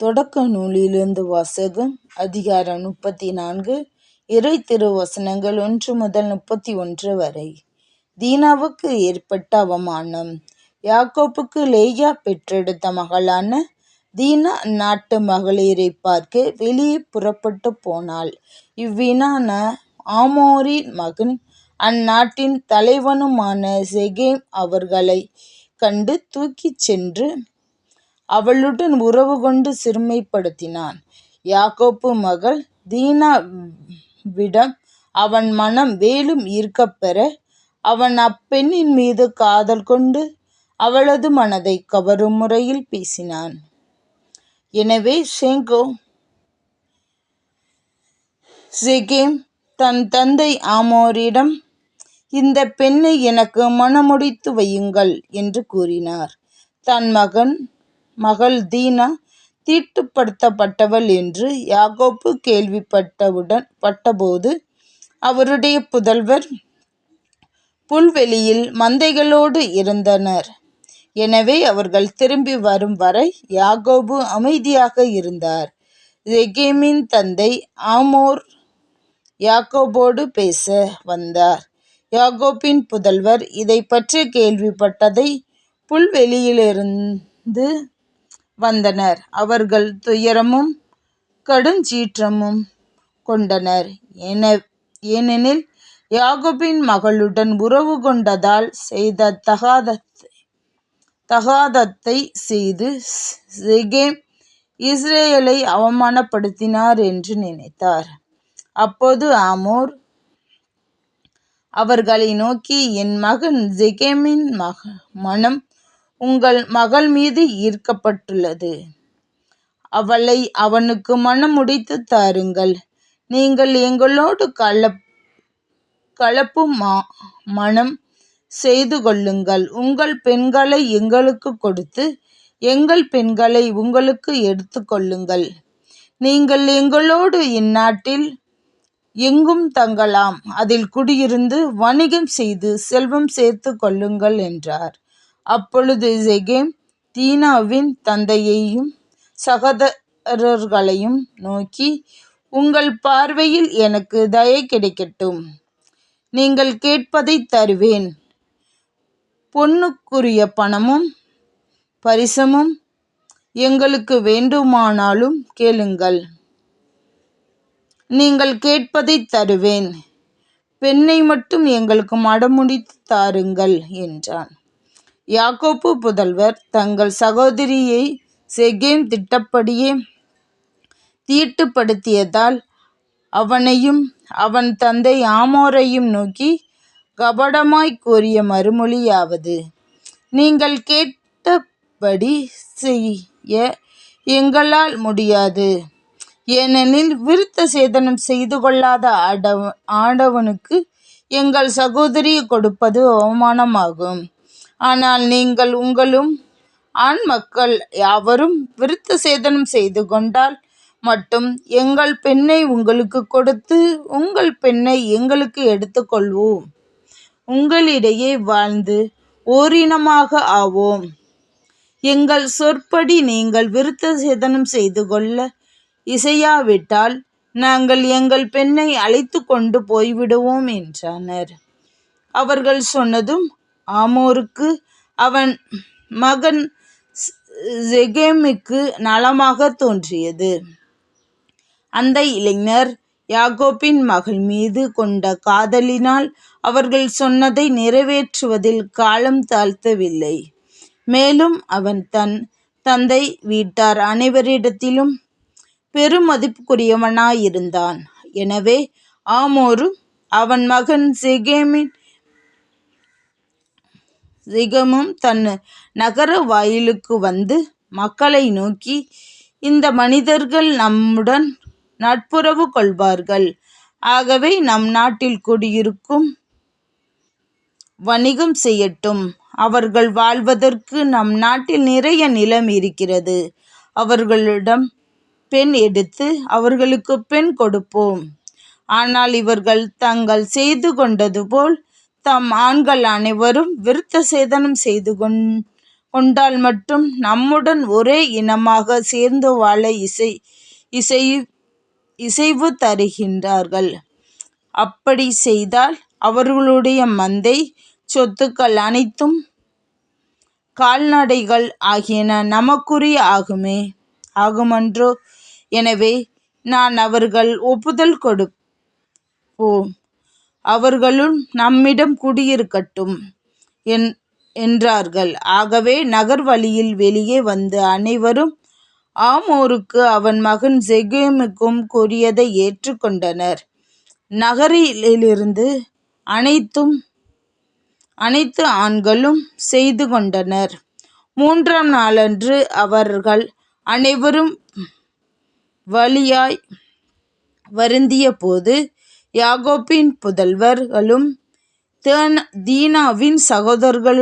தொடக்க நூலிலிருந்து வாசகம் அதிகாரம் முப்பத்தி நான்கு இறை திருவசனங்கள் ஒன்று முதல் முப்பத்தி ஒன்று வரை. தீனாவுக்கு ஏற்பட்ட அவமானம். யாக்கோப்புக்கு லேயா பெற்றெடுத்த மகளான தீனா நாட்டு மகளிரை பார்க்க வெளியே புறப்பட்டு போனாள். இவ்வினான ஆமோரின் மகன் அந்நாட்டின் தலைவனுமான செகேம் அவர்களை கண்டு தூக்கிச் சென்று அவளுடன் உறவு கொண்டு சிறுமைப்படுத்தினான். யாக்கோப்பு மகள் தீனா விடம் அவன் மனம் மேலும் ஈர்க்கப்பெற அவன் அப்பெண்ணின் மீது காதல் கொண்டு அவளது மனதை கவரும் முறையில் பேசினான். எனவே ஷேங்கோ செகேம் தன் தந்தை ஆமோரிடம் இந்த பெண்ணை எனக்கு மணமுடித்து வையுங்கள் என்று கூறினார். தன் மகன் மகள் தீனா தீட்டுப்படுத்தப்பட்டவள் என்று யாக்கோப்பு கேள்விப்பட்டவுடன் பட்டபோது அவருடைய புதல்வர் புல்வெளியில் மந்தைகளோடு இருந்தனர். எனவே அவர்கள் திரும்பி வரும் வரை யாகோபு அமைதியாக இருந்தார். ரெகேமின் தந்தை ஆமோர் யாக்கோபோடு பேச வந்தார். யாகோப்பின் புதல்வர் இதை பற்றி கேள்விப்பட்டதை புல்வெளியிலிருந்து வந்தனர். அவர்கள் துயரமும் கடுஞ்சீற்றமும் கொண்டனர். என ஏனெனில் யாக்கோபின் மகளுடன் உறவு கொண்டதால் செய்த தகாதத்தை தகாதத்தை செய்து செகேம் இஸ்ரேலை அவமானப்படுத்தினார் என்று நினைத்தார். அப்போது ஆமோர் அவர்களை நோக்கி என் மகன் ஜெகேமின் மக மனம் உங்கள் மகள் மீது ஈர்க்கப்பட்டுள்ளது. அவளை அவனுக்கு மணமுடித்து தாருங்கள். நீங்கள் எங்களோடு கல கலப்பு மா மனம் செய்து கொள்ளுங்கள். உங்கள் பெண்களை எங்களுக்கு கொடுத்து எங்கள் பெண்களை உங்களுக்கு எடுத்து கொள்ளுங்கள். நீங்கள் எங்களோடு இந்நாட்டில் எங்கும் தங்கலாம். அதில் குடியிருந்து வணிகம் செய்து செல்வம் சேர்த்து கொள்ளுங்கள் என்றார். அப்பொழுது செகேம் தீனாவின் தந்தையையும் சகோதரர்களையும் நோக்கி உங்கள் பார்வையில் எனக்கு தயை கிடைக்கட்டும். நீங்கள் கேட்பதை தருவேன். பொண்ணுக்குரிய பணமும் பரிசமும் எங்களுக்கு வேண்டுமானாலும் கேளுங்கள். நீங்கள் கேட்பதை தருவேன். பெண்ணை மட்டும் எங்களுக்கு மடமுடித்து தாருங்கள் என்றான். யாக்கோப்பு புதல்வர் தங்கள் சகோதரியை செகேம் திட்டப்படியே தீட்டுப்படுத்தியதால் அவனையும் அவன் தந்தை ஆமோரையும் நோக்கி கபடமாய் கூறிய மறுமொழியாவது நீங்கள் கேட்டபடி செய்ய எங்களால் முடியாது. ஏனெனில் விருத்த சேதனம் செய்து கொள்ளாத ஆடவ ஆடவனுக்கு எங்கள் சகோதரியை கொடுப்பது அவமானமாகும். ஆனால் நீங்கள் உங்களும் ஆண் மக்கள் யாவரும் விருத்த சேதனம் செய்து கொண்டால் மட்டும் எங்கள் பெண்ணை உங்களுக்கு கொடுத்து உங்கள் பெண்ணை எங்களுக்கு எடுத்துக்கொள்வோம் உங்களிடையே வாழ்ந்து ஓரினமாக ஆவோம். எங்கள் சொற்படி நீங்கள் விருத்த சேதனம் செய்து கொள்ள இசையாவிட்டால் நாங்கள் எங்கள் பெண்ணை அழைத்து கொண்டு போய்விடுவோம் என்றனர். அவர்கள் சொன்னதும் ஆமோருக்கு அவன் மகன் செகேமுக்கு நலமாக தோன்றியது. அந்த இளைஞர் யாகோபின் மகள் மீது கொண்ட காதலினால் அவர்கள் சொன்னதை நிறைவேற்றுவதில் காலம் தாழ்த்தவில்லை. மேலும் அவன் தன் தந்தை வீட்டார் அனைவரிடத்திலும் பெருமதிப்புக்குரியவனாயிருந்தான். எனவே ஆமோரும் அவன் மகன் செகேமின் சிகமும் தன் நகர வாயிலுக்கு வந்து மக்களை நோக்கி இந்த மனிதர்கள் நம்முடன் நட்புறவு கொள்வார்கள். ஆகவே நம் நாட்டில் குடியிருக்கும் வணிகம் செய்யட்டும். அவர்கள் வாழ்வதற்கு நம் நாட்டில் நிறைய நிலம் இருக்கிறது. அவர்களிடம் பெண் எடுத்து அவர்களுக்கு பெண் கொடுப்போம். ஆனால் இவர்கள் தங்கள் செய்து கொண்டது போல் தம் ஆண்கள் அனைவரும் விருத்த சேதனம் செய்து கொண் கொண்டால் மட்டும் நம்முடன் ஒரே இனமாக சேர்ந்து வாழ இசை இசை இசைவு தருகின்றார்கள். அப்படி செய்தால் அவர்களுடைய மந்தை சொத்துக்கள் அனைத்தும் கால்நடைகள் ஆகியன நமக்குரிய ஆகுமே ஆகுமன்றோ? எனவே நான் அவர்கள் ஒப்புதல் கொடுப்போம். அவர்களும் நம்மிடம் குடியிருக்கட்டும் என் என்றார்கள். ஆகவே நகர் வழியில் வெளியே வந்து அனைவரும் ஆமோருக்கு அவன் மகன் செகேமுக்கும் கூறியதை ஏற்றுக்கொண்டனர். நகரிலிருந்து அனைத்தும் அனைத்து ஆண்களும் செய்து கொண்டனர். மூன்றாம் நாளன்று அவர்கள் அனைவரும் வழியாய் வருந்திய போது யாகோப்பின் புதல்வர்களும் தீனாவின் சகோதரர்கள்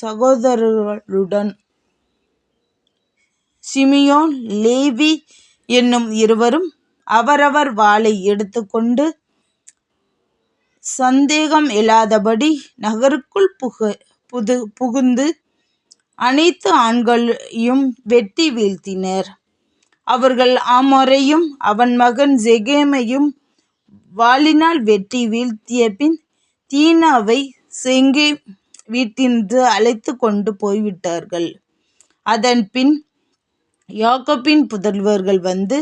சகோதரர்களுடன். சிமியோன் லேவி என்னும் இருவரும் அவரவர் வாளை எடுத்துக்கொண்டு சந்தேகம் இல்லாதபடி நகருக்குள் புகு புது புகுந்து அனைத்து ஆண்களையும் வெட்டி வீழ்த்தினர். அவர்கள் ஆமோரையும் அவன் மகன் ஜெகேமையும் வாளினால் வெட்டி வீழ்த்திய பின் தீனாவை செங்கே வீட்டின்று அழைத்து கொண்டு போய்விட்டார்கள். அதன் பின் யாக்கோபின் புதல்வர்கள் வந்து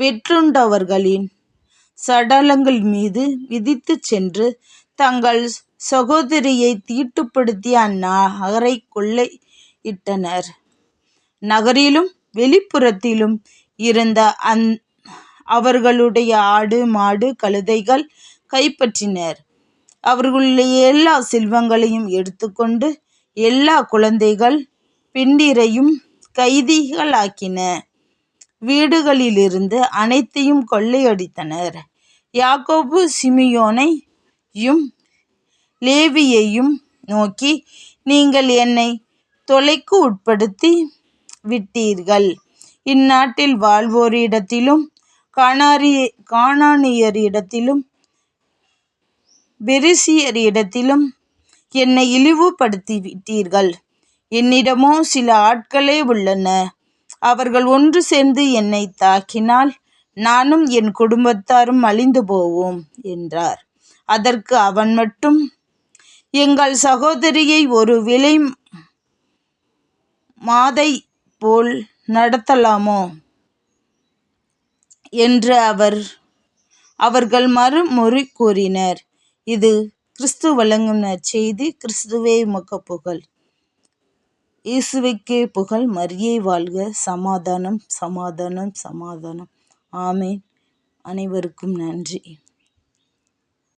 வெற்றுண்டவர்களின் சடலங்கள் மீது விதித்து சென்று தங்கள் சகோதரியை தீட்டுப்படுத்திய அந்நகரை கொள்ளையிட்டனர். நகரிலும் வெளிப்புறத்திலும் இருந்த அந் அவர்களுடைய ஆடு மாடு கழுதைகள் கைப்பற்றினர். அவர்களுடைய எல்லா செல்வங்களையும் எடுத்துக்கொண்டு எல்லா குழந்தைகள் பிண்டிரையும் கைதிகளாக்கின. வீடுகளிலிருந்து அனைத்தையும் கொள்ளையடித்தனர். யாக்கோபு சிமியோனையும் லேவியையும் நோக்கி நீங்கள் என்னை தொலைக்கு உட்படுத்தி விட்டீர்கள். இந்நாட்டில் வாழ்வோரிடத்திலும் கானாரி கானானியரிடத்திலும் பெரிசியரிடத்திலும் என்னை இழிவுபடுத்தி விட்டீர்கள் என்னிடமோ சில ஆட்களே உள்ளன. அவர்கள் ஒன்று சேர்ந்து என்னை தாக்கினால் நானும் என் குடும்பத்தாரும் அழிந்து போவோம் என்றார். அதற்கு அவன் மட்டும் எங்கள் சகோதரியை ஒரு விலை மாதை போல் நடத்தலாமோ? என்று அவர் அவர்கள் மறுமொழி கூறினர். இது கிறிஸ்து வழங்கும் நற்செய்தி கிறிஸ்துவே உமக்கு புகழ். இயேசுவைக்கே புகழ் மரியை வாழ்க. சமாதானம் சமாதானம் சமாதானம். ஆமேன். அனைவருக்கும் நன்றி.